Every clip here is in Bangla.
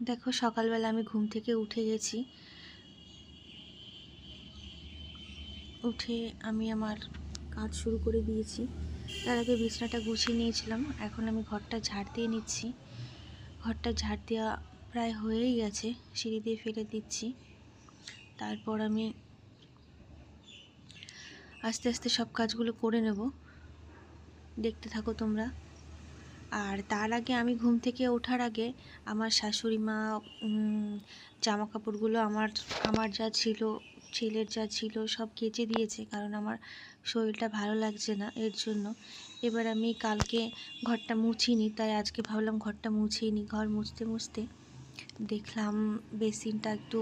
দেখো, সকালবেলা আমি ঘুম থেকে উঠে গেছি। উঠে আমি আমার কাজ শুরু করে দিয়েছি। তার আগে বিছনাটা গুছিয়ে নিয়েছিলাম। এখন আমি ঘরটা ঝাড় দিয়ে নিচ্ছি। ঘরটা ঝাড় দেওয়া প্রায় হয়েই গেছে। সিঁড়ি দিয়ে ফেলে দিচ্ছি। তারপর আমি আস্তে আস্তে সব কাজগুলো করে নেব। দেখতে থাকো তোমরা। আর তার আগে আমি ঘুম থেকে ওঠার আগে আমার শাশুড়ি মা জামা কাপড়গুলো আমার আমার যা ছিল, ছেলের যা ছিল সব কেচে দিয়েছে কারণ আমার শরীরটা ভালো লাগছে না এর জন্য। এবার আমি কালকে ঘরটা মুছিনি, তাই আজকে ভাবলাম ঘরটা মুছিয়ে নিই ঘর মুছতে মুছতে দেখলাম বেসিনটা একটু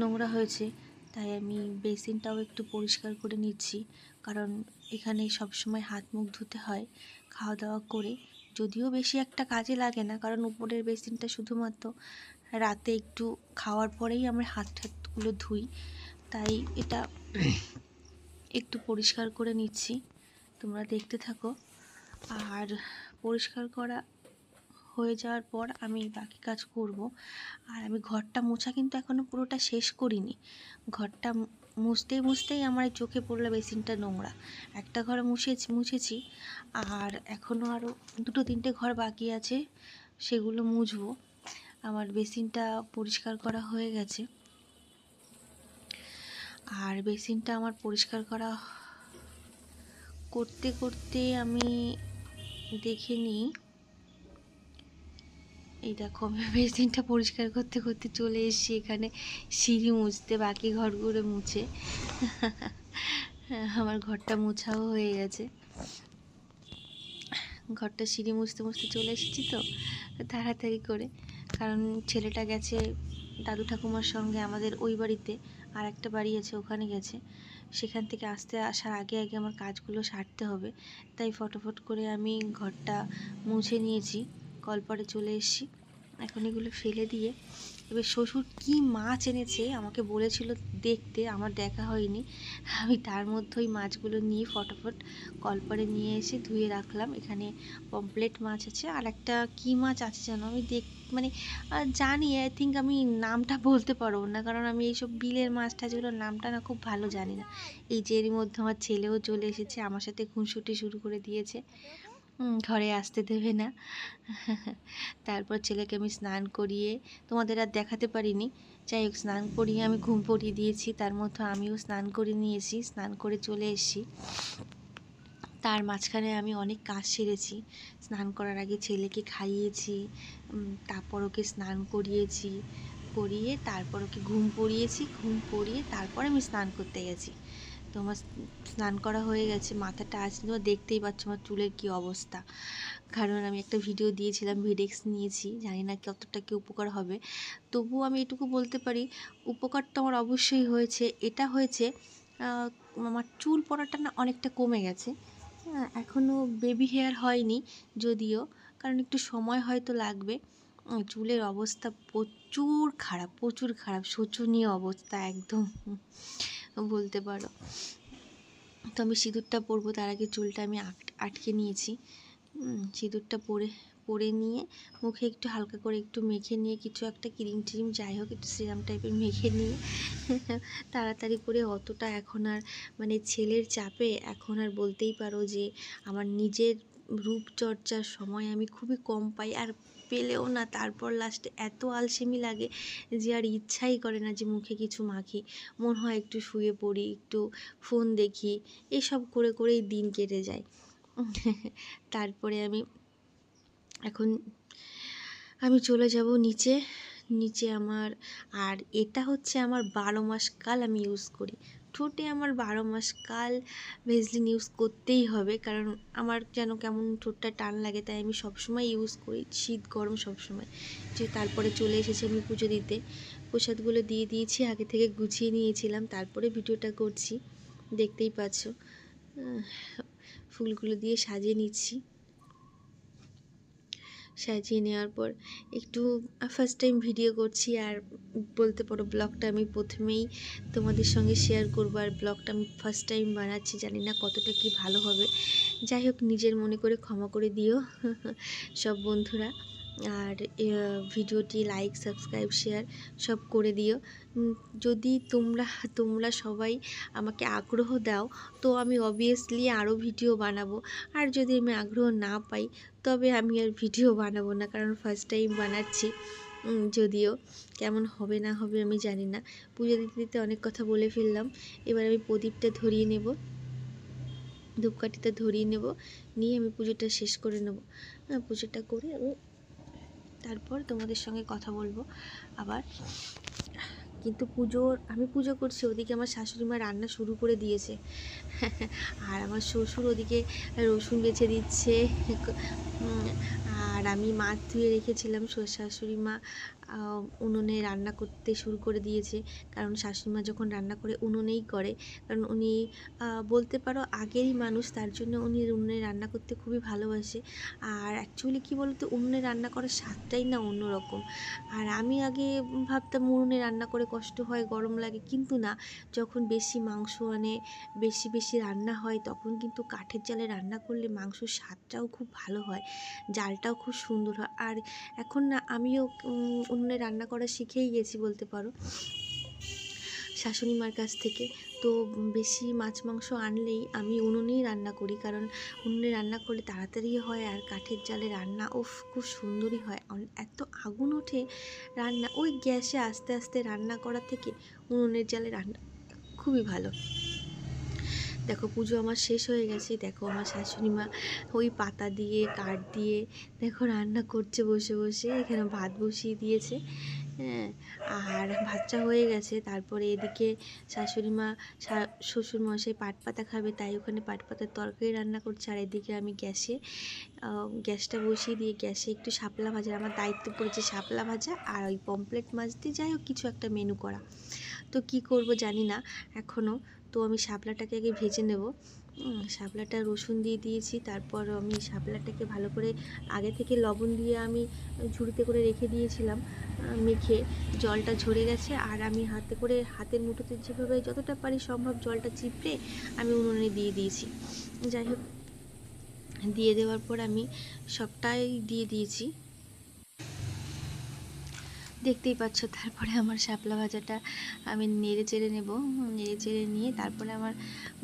নোংরা হয়েছে, তাই আমি বেসিনটাও একটু পরিষ্কার করে নিচ্ছি। কারণ এখানে সবসময় হাত মুখ ধুতে হয় খাওয়া দাওয়া করে। যদিও বেশি একটা কাজে লাগে না, কারণ উপরের বেসিনটা শুধুমাত্র রাতে একটু খাওয়ার পরেই আমরা হাত টাতগুলো ধুই। তাই এটা একটু পরিষ্কার করে নিচ্ছি, তোমরা দেখতে থাকো। আর পরিষ্কার করা হয়ে যাওয়ার পর আমি বাকি কাজ করব। আর আমি ঘরটা মোছা কিন্তু এখনও পুরোটা শেষ করিনি। ঘরটা মুছতেই মুছতেই আমার চোখে পড়ল বেসিনটা নোংরা। একটা ঘর মুছেছি মুছেছি, আর এখনও আরও দুটো তিনটে ঘর বাকি আছে, সেগুলো মুছবো। আমার বেসিনটা পরিষ্কার করা হয়ে গেছে। আর বেসিনটা আমার পরিষ্কার করা করতে করতে আমি দেখে নিই এই দেখো, আমি বেসিনটা পরিষ্কার করতে করতে চলে এসেছি এখানে। সিঁড়ি মুছতে, বাকি ঘরগুলো মুছে। আমার ঘরটা মোছাও হয়ে গেছে। ঘরটা সিঁড়ি মুছতে মুছতে চলে এসেছি তো, তাড়াতাড়ি করে। কারণ ছেলেটা গেছে দাদু ঠাকুমার সঙ্গে আমাদের ওই বাড়িতে, আর একটা বাড়ি আছে, ওখানে গেছে। সেখান থেকে আসতে আসার আগে আগে আমার কাজগুলো সারতে হবে। তাই ফটোফট করে আমি ঘরটা মুছে নিয়েছি। কলপারে চলে এসেছি। এখন এগুলো ফেলে দিয়ে এবার শ্বশুর কি মাছ এনেছে আমাকে বলেছিল দেখতে, আমার দেখা হয়নি। আমি তার মধ্যে ওই মাছগুলো নিয়ে ফটোফট কলপারে নিয়ে এসে ধুয়ে রাখলাম। এখানে পমপ্লেট মাছ আছে। আর একটা কী মাছ আছে যেন আমি দেখ মানে জানি আই থিঙ্ক আমি নামটা বলতে পারব না। কারণ আমি এইসব বিলের মাছ টাছগুলোর নামটা না খুব ভালো জানি না। এই যে এরই মধ্যে আমার ছেলেও চলে এসেছে, আমার সাথে খুনসুটি শুরু করে দিয়েছে। ঘরে আসতে দেবে না। তারপর ছেলেকে আমি স্নান করিয়ে তোমাদের আর দেখাতে পারিনি। যাই হোক, স্নান করিয়ে আমি ঘুম পড়িয়ে দিয়েছি। তার মধ্যে আমিও স্নান করে নিয়েছি, স্নান করে চলে এসেছি। তার মাঝখানে আমি অনেক কাজ সেরেছি। স্নান করার আগে ছেলেকে খাইয়েছি তারপর ওকে স্নান করিয়েছি, করিয়ে তারপর ওকে ঘুম পড়িয়েছি, ঘুম পড়িয়ে তারপর আমি স্নান করতে গেছি। তো আমার স্নান করা হয়ে গেছে, মাথাটা আজ তোমরা দেখতেই পাচ্ছ আমার চুলের কী অবস্থা। কারণ আমি একটা ভিডিও দিয়েছিলাম ভিডেক্স নিয়েছি, জানি না কতটা কি উপকার হবে। তবুও আমি এটুকু বলতে পারি উপকার তো আমার অবশ্যই হয়েছে। এটা হয়েছে আমার চুল পড়াটা না অনেকটা কমে গেছে। এখনও বেবি হেয়ার হয়নি যদিও, কারণ একটু সময় হয়তো লাগবে। চুলের অবস্থা প্রচুর খারাপ প্রচুর খারাপ, শোচনীয় অবস্থা একদম। বলতে পারো। তো আমি সিঁদুরটা পরবো, তার আগে চুলটা আমি আট- আটকে নিয়েছি। সিঁদুরটা পরে পরে নিয়ে মুখে একটু হালকা করে একটু মেখে নিয়ে, কিছু একটা ক্রিম ট্রিম যাই হোক, একটু সিরাম টাইপের মেখে নিয়ে তাড়াতাড়ি করে অতটা এখন আর মানে ছেলের চাপে এখন আর বলতেই পারো যে, আমার নিজের রূপচর্চার সময় আমি খুবই কম পাই। আর পেলেও না তারপর লাস্টে এত আলসেমি লাগে যে আর ইচ্ছাই করে না যে মুখে কিছু মাখি। মন হয় একটু শুয়ে পড়ি, একটু ফোন দেখি, এসব করে করেই দিন কেটে যায়। তারপরে আমি এখন, আমি চলে যাব নিচে নিচে আমার, আর এটা হচ্ছে আমার বারো মাস কাল আমি ইউজ করি। ঠোঁটে আমার বারো মাস কাল ভেজলিন ইউজ করতেই হবে। কারণ আমার যেন কেমন ঠোঁটটা টান লাগে, তাই আমি সবসময় ইউজ করি, শীত, গরম সবসময়। যে তারপরে চলে এসেছি আমি পুজো দিতে। প্রসাদগুলো দিয়ে দিয়েছি, আগে থেকে গুছিয়ে নিয়েছিলাম, তারপরে ভিডিওটা করছি। দেখতেই পাচ্ছ। ফুলগুলো দিয়ে সাজিয়ে নিচ্ছি। সাজিয়ে নেওয়ার পর একটু ফার্স্ট টাইম ভিডিও করছি আর বলতে পারো ব্লগটা আমি প্রথমেই তোমাদের সঙ্গে শেয়ার করব আর ব্লগটা আমি ফার্স্ট টাইম বানাচ্ছি, জানি না কতটা কি ভালো হবে। যাই হোক, নিজের মনে করে ক্ষমা করে দিও। সব বন্ধুরা। আর ভিডিওটি লাইক সাবস্ক্রাইব শেয়ার সব করে দিও। যদি তোমরা তোমরা সবাই আমাকে আগ্রহ দাও, তো আমি অবভিয়াসলি আরও ভিডিও বানাবো। আর যদি আমি আগ্রহ না পাই, তবে আমি আর ভিডিও বানাবো না, কারণ ফার্স্ট টাইম বানাচ্ছি। যদিও কেমন হবে না হবে আমি জানি না। পুজো দিতে দিতে অনেক কথা বলে ফেললাম। এবার আমি প্রদীপটা ধরিয়ে নেব। ধূপকাঠিটা ধরিয়ে নেব। নিয়ে আমি পুজোটা শেষ করে নেব। পুজোটা করে আমি তারপর তোমাদের সঙ্গে কথা বলব। আবার কিন্তু পুজোর, আমি পুজো করছি, ওদিকে আমার শাশুড়ি মা রান্না শুরু করে দিয়েছে। আর আমার শ্বশুর ওদিকে রসুন বেছে দিচ্ছে। আর আমি মাছ ধুয়ে রেখেছিলাম শাশুড়ি মা। উনুনে রান্না করতে শুরু করে দিয়েছে। কারণ শাশুড়ি মা যখন রান্না করে উনুনেই করে, কারণ উনি বলতে পারো আগেরই মানুষ, তার জন্য উনি উনুনে রান্না করতে খুবই ভালোবাসে। আর অ্যাকচুয়ালি কী বলতো, উনুনে রান্না করার স্বাদটাই না অন্যরকম। আর আমি আগে ভাবতাম উনুনে রান্না করে কষ্ট হয়, গরম লাগে, কিন্তু না। যখন বেশি মাংস আনে, বেশি বেশি রান্না হয়, তখন কিন্তু কাঠের জালে রান্না করলে মাংসর স্বাদটাও খুব ভালো হয়, জালটাও খুব সুন্দর হয়। আর এখন না, আমিও উনুনে রান্না করা শিখেই গেছি বলতে পারো। শাশুড়ি মার কাছ থেকে। তো বেশি মাছ মাংস আনলেই আমি উনুনেই রান্না করি, কারণ উনুনে রান্না করলে তাড়াতাড়ি হয় আর কাঠের জালে রান্না ওফ খুব সুন্দরই হয়। এত আগুন ওঠে রান্না, ওই গ্যাসে আস্তে আস্তে রান্না করা থেকে উনুনের জালে রান্না খুবই ভালো। দেখো পুজো আমার শেষ হয়ে গেছে। দেখো আমার শাশুড়ি মা ওই পাতা দিয়ে, কাঠ দিয়ে দেখো রান্না করছে বসে বসে। এখানে ভাত বসিয়ে দিয়েছে। হ্যাঁ আর ভাতটা হয়ে গেছে। তারপরে এদিকে শাশুড়ি মা শ্বশুর মশাই পাট পাতা খাবে, তাই ওখানে পাট পাতার তরকারি রান্না করছে। আর এদিকে আমি গ্যাসে গ্যাসটা বসিয়ে দিয়ে গ্যাসে একটু শাপলা ভাজা। আমার দায়িত্ব পড়েছে শাপলা ভাজা আর ওই পমপ্লেট মাছ দিয়ে যাই হোক, কিছু একটা মেনু করা। তো কি করব জানি না। এখনও তো আমি শাপলাটাকে আগে ভেজে নেব। শাপলাটা রসুন দিয়ে দিয়েছি, তারপর আমি শাপলাটাকে ভালো করে আগে থেকে লবণ দিয়ে আমি ঝুড়িতে করে রেখে দিয়েছিলাম মেখে। জলটা ঝরে গেছে আর আমি হাতে করে হাতের মুঠোতে যেভাবে যতটা পারি সম্ভব জলটা চিপড়ে আমি উনুনে দিয়ে দিয়েছি। যাই হোক, দিয়ে দেওয়ার পর আমি সবটাই দিয়ে দিয়েছি। দেখতেই পাচ্ছ, তারপরে আমার শাপলা ভাজাটা আমি নেড়ে চেড়ে নেব। নেড়ে চেড়ে নিয়ে তারপরে আমার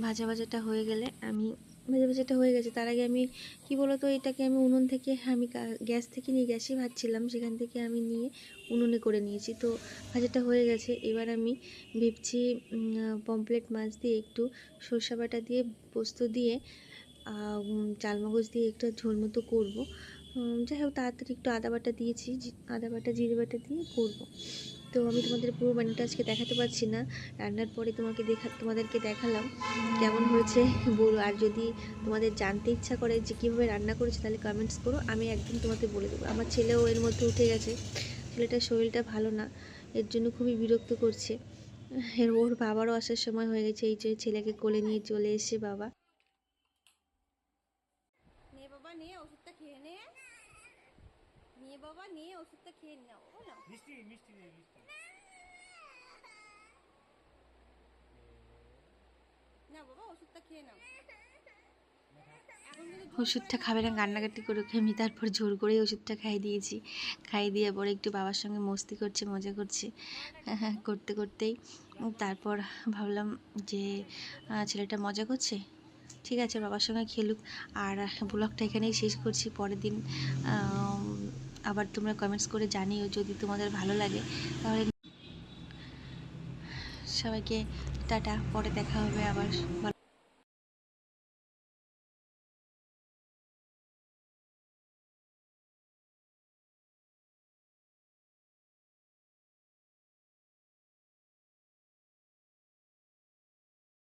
ভাজা ভাজাটা হয়ে গেলে আমি, ভাজা ভাজাটা হয়ে গেছে, তার আগে আমি কি বলতো, এটাকে আমি উনুন থেকে, আমি গ্যাস থেকে নিয়ে, গ্যাসে ভাজছিলাম, সেখান থেকে আমি নিয়ে উনুনে করে নিয়েছি। তো ভাজাটা হয়ে গেছে, এবার আমি ভেবছি পমপ্লেট মাছ দিয়ে একটু সর্ষা বাটা দিয়ে, পোস্ত দিয়ে চালমগজ দিয়ে একটু ঝোল মতো করব। যাই হোক তাড়াতাড়ি একটু আদা বাটা দিয়েছি আদা বাটা, জিরে বাটা দিয়ে করব। তো আমি তোমাদের পুরো বানিটা আজকে দেখাতে পারছি না। রান্নার পরে তোমাকে দেখা, তোমাদেরকে দেখালাম কেমন হয়েছে বলো। আর যদি তোমাদের জানতে ইচ্ছা করে যে কীভাবে রান্না করেছে, তাহলে কমেন্টস করো। আমি একদিন তোমাদের বলে দেবো। আমার ছেলেও এর মধ্যে উঠে গেছে। ছেলেটার শরীরটা ভালো না। এর জন্য খুবই বিরক্ত করছে। এর, ওর বাবারও আসার সময় হয়ে গেছে। এই যে ছেলেকে কোলে নিয়ে চলে এসে বাবা নে বাবা নে ওষুধটা খেয়ে নে নিয়ে বাবা নিয়ে ওষুধটা খেয়ে নাও বলো মিষ্টি মিষ্টি নেই মিষ্টি। না বাবা ওষুধটা খেয়ে নাও। ওষুধটা খাবে না কান্নাকাটি করে ওকে আমি তারপর জোর করে ওষুধটা খাইয়ে দিয়েছি। খাইয়ে দিয়ে পরে একটু বাবার সঙ্গে মস্তি করছে মজা করছে। করতে করতেই তারপর ভাবলাম যে ছেলেটা মজা করছে? ঠিক আছে বাবার সঙ্গে খেলুক। আর ব্লগটা এখানেই শেষ করছি। পরের দিন আবার তোমরা কমেন্টস করে জানিও যদি তোমাদের ভালো লাগে। তাহলে সবাইকে টাটা, পরে দেখা হবে আবার।